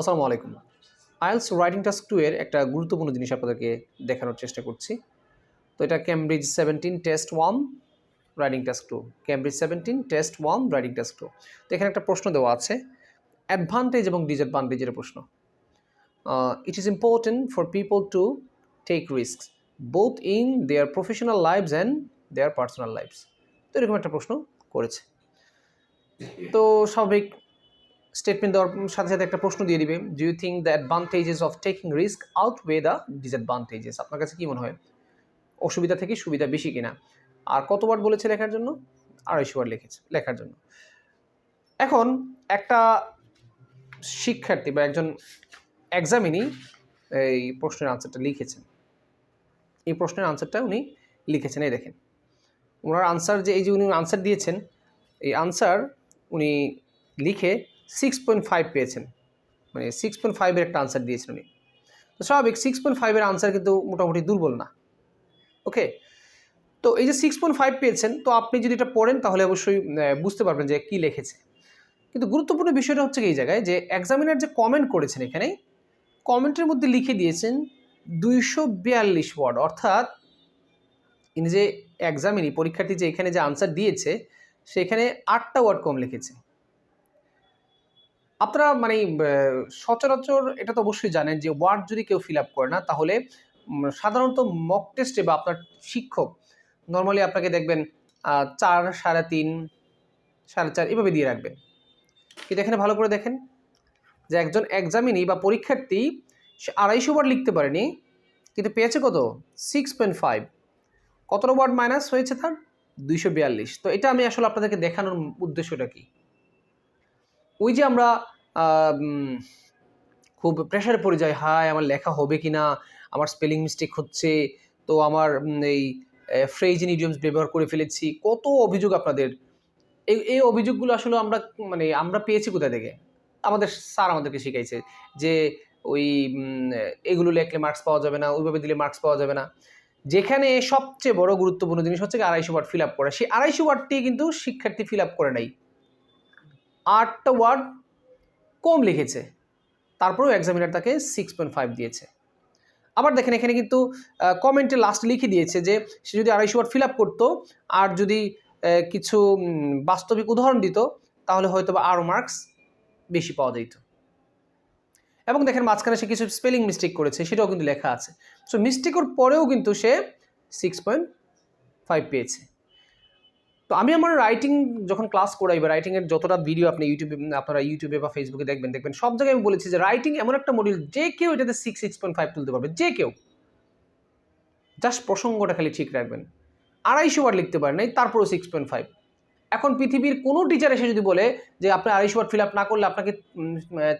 আসসালামু আলাইকুম। IELTS writing task two এর একটা গুরুত্বপূর্ণ জিনিস আপনাদেরকে দেখানোর চেষ্টা করছি। তো এটা Cambridge seventeen test one writing task two. Cambridge seventeen test one writing task two. তো এখানে একটা প্রশ্ন দেওয়া আছে। অ্যাডভান্টেজ এবং ডিসঅ্যাডভান্টেজের প্রশ্ন। It is important for people to take risk both in their professional lifes and their personal lifes তো এরকম একটা প্রশ্ন করেছে। তো স্বাভাবিক স্টেটমেন্ট দেওয়ার সাথে সাথে একটা প্রশ্ন দিয়ে দিবে do you think the advantages of taking risk outweigh the disadvantages আপনার কাছে কী মনে হয়? অসুবিধা থেকে সুবিধা বেশি কিনা? আর কতবার বলেছে লেখার জন্য? আড়াইশো লিখেছে, লেখার জন্য। এখন একটা শিক্ষার্থী বা একজন এক্সামিনই এই প্রশ্নের আনসারটা লিখেছেন। এই প্রশ্নের আনসারটা উনি লিখেছেন, এই দেখেন। ওনার আনসার যে, এই যে উনি আনসার দিয়েছেন, এই আনসার উনি লিখে সিক্স পয়েন্ট ফাইভ পেয়েছেন। মানে সিক্স পয়েন্ট ফাইভের একটা আনসার দিয়েছেন উনি। তো স্বাভাবিক সিক্স পয়েন্ট ফাইভের আনসার কিন্তু মোটামুটি দুর্বল না। ওকে তো এই যে সিক্স পয়েন্ট ফাইভ পেয়েছেন, তো আপনি যদি এটা পড়েন তাহলে অবশ্যই বুঝতে পারবেন যে কী লিখেছে। কিন্তু গুরুত্বপূর্ণ বিষয়টা হচ্ছে এই জায়গায় যে এক্সামিনার যে কমেন্ট করেছেন এখানে কমেন্টের মধ্যে লিখে দিয়েছেন দুইশো বিয়াল্লিশ ওয়ার্ড অর্থাৎ ইনি যে এক্সামিনি পরীক্ষার্থী যে এখানে যে আনসার দিয়েছে, সেখানে আটটা ওয়ার্ড কম লিখেছে। আপনারা মানে সচরাচর এটা তো অবশ্যই জানেন যে ওয়ার্ড যদি কেউ ফিল আপ করে না, তাহলে সাধারণত মক টেস্টে বা আপনার শিক্ষক নর্মালি আপনাকে দেখবেন চার, সাড়ে তিন, সাড়ে চার এভাবে দিয়ে রাখবেন। কিন্তু এখানে ভালো করে দেখেন যে একজন এক্সামিনি বা পরীক্ষার্থী, সে আড়াইশো ওয়ার্ড লিখতে পারেনি, কিন্তু পেয়েছে কত? সিক্স পয়েন্ট ফাইভ কতটা ওয়ার্ড মাইনাস হয়েছে তার? দুইশো বিয়াল্লিশ। তো এটা আমি আসলে আপনাদেরকে দেখানোর উদ্দেশ্যটা কি? ওই যে আমরা খুব প্রেশারে পড়ে যাই, হায়, আমার লেখা হবে কি না আমার স্পেলিং মিস্টেক হচ্ছে, তো আমার এই ফ্রেজিন ইডিয়মস ব্যবহার করে ফেলেছি, কত অভিযোগ আপনাদের। এই এই অভিযোগগুলো আসলে আমরা মানে আমরা পেয়েছি কোথা থেকে? আমাদের স্যার আমাদেরকে শিখাইছে যে, ওই এগুলো লেখলে মার্কস পাওয়া যাবে না, ওইভাবে দিলে মার্কস পাওয়া যাবে না। যেখানে সবচেয়ে বড় গুরুত্বপূর্ণ জিনিস হচ্ছে আড়াইশো ওয়ার্ড ফিল আপ করা। সেই আড়াইশো ওয়ার্ডটি কিন্তু শিক্ষার্থী ফিল আপ করে নাই। আটটা ওয়ার্ড কম লিখেছে। তারপরেও এক্সামিনার তাকে সিক্স পয়েন্ট ফাইভ দিয়েছে। আবার দেখেন এখানে কিন্তু কমেন্টে লাস্ট লিখে দিয়েছে যে, সে যদি আড়াইশো ওয়ার্ড ফিল আপ করতো আর যদি কিছু বাস্তবিক উদাহরণ দিত, তাহলে হয়তো বা আরও মার্কস বেশি পাওয়া যেত। এবং দেখেন মাঝখানে সে কিছু স্পেলিং মিস্টেক করেছে, সেটাও কিন্তু লেখা আছে। সো মিস্টেকের পরেও কিন্তু সে সিক্স পয়েন্ট ফাইভ পেয়েছে। তো আমি আমার রাইটিং যখন ক্লাস করাই বা রাইটিংয়ের যতটা ভিডিও আপনি ইউটিউবে আপনারা ইউটিউবে বা ফেসবুকে দেখবেন দেখবেন, সব জায়গায় আমি বলেছি যে রাইটিং এমন একটা মডিউল যে কেউ এটাতে সিক্স সিক্স পয়েন্ট ফাইভ তুলতে পারবে, যে কেউ। জাস্ট প্রসঙ্গটা খালি ঠিক রাখবেন। আড়াইশো বার লিখতে পারেন নাই তারপরেও সিক্স পয়েন্ট ফাইভ এখন পৃথিবীর কোনো টিচার এসে যদি বলে যে আপনি আড়াইশো বার ফিল আপ না করলে আপনাকে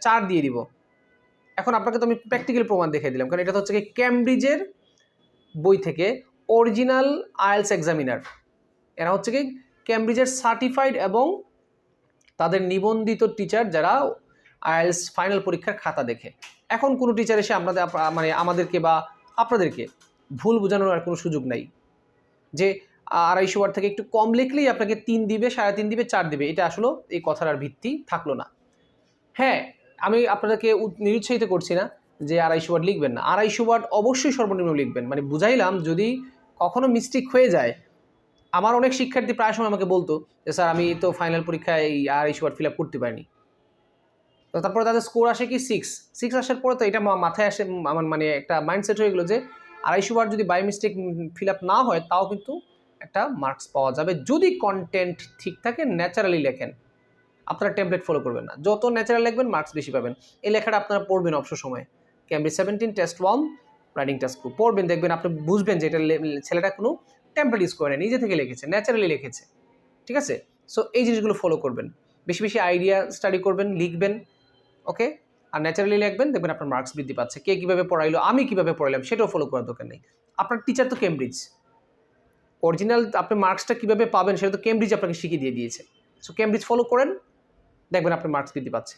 চার দিয়ে দিব। এখন আপনাকে তো আমি প্র্যাকটিক্যাল প্রমাণ দেখিয়ে দিলাম, কারণ এটা তো হচ্ছে কি ক্যামব্রিজের বই থেকে অরিজিনাল আইএলস এক্সামিনার এরা হচ্ছে কি ক্যামব্রিজের সার্টিফাইড এবং তাদের নিবন্ধিত টিচার যারা আইএলস ফাইনাল পরীক্ষার খাতা দেখে। এখন কোনো টিচার এসে আপনাদের মানে আমাদেরকে বা আপনাদেরকে ভুল বোঝানোর আর কোনো সুযোগ নাই। যে আড়াইশো বার থেকে একটু কম লিখলেই আপনাকে তিন দিবে, সাড়ে তিন দিবে, চার দিবে, এটা আসলে এই কথার আর ভিত্তি থাকল না। হ্যাঁ আমি আপনাদেরকে নিরুৎসাহিত করছি না যে আড়াইশো ওয়ার্ড লিখবেন না। আড়াইশো ওয়ার্ড অবশ্যই সর্বনিম্ন লিখবেন। মানে বুঝাইলাম যদি কখনো মিস্টেক হয়ে যায় আমার অনেক শিক্ষার্থী প্রায় সময় আমাকে বলতো যে, স্যার, আমি তো ফাইনাল পরীক্ষায় এই আড়াইশো ওয়ার্ড ফিল আপ করতে পারিনি। তো তারপরে তাদের স্কোর আসে কি সিক্স সিক্স আসার পরে তো এটা মাথায় আসে আমার মানে একটা মাইন্ডসেট হয়ে গেলো যে আড়াইশো বার যদি বাই মিস্টেক ফিল আপ না হয়, তাও কিন্তু একটা মার্কস পাওয়া যাবে। যদি কন্টেন্ট ঠিক থাকে ন্যাচারালি লেখেন। আপনারা টেমপ্লেট ফলো করবেন না। যত ন্যাচারাল লিখবেন মার্কস বেশি পাবেন। এই লেখাটা আপনারা পড়বেন অবসর সময়। Cambridge seventeen test one writing test পড়বেন, দেখবেন, আপনি বুঝবেন যে, এটা ছেলেটা কোনো টেমপ্লেট ইউজ করে, নিজে থেকে লিখেছে ন্যাচারালি লিখেছে, ঠিক আছে? সো এই জিনিসগুলো ফলো করবেন। বেশি বেশি আইডিয়া স্টাডি করবেন, লিখবেন ওকে আর ন্যাচারালি লিখবেন, দেখবেন আপনার মার্কস বৃদ্ধি পাচ্ছে। কে কীভাবে পড়াইলো, আমি কীভাবে পড়াইলাম, সেটাও ফলো করার দরকার নেই। আপনার টিচার তো কেমব্রিজ অরিজিনাল আপনি মার্কসটা কীভাবে পাবেন, সেটা তো কেমব্রিজ আপনাকে শিখিয়ে দিয়ে দিয়েছে। সো কেমব্রিজ ফলো করেন, দেখবেন আপনার মার্কস বৃদ্ধি পাচ্ছে।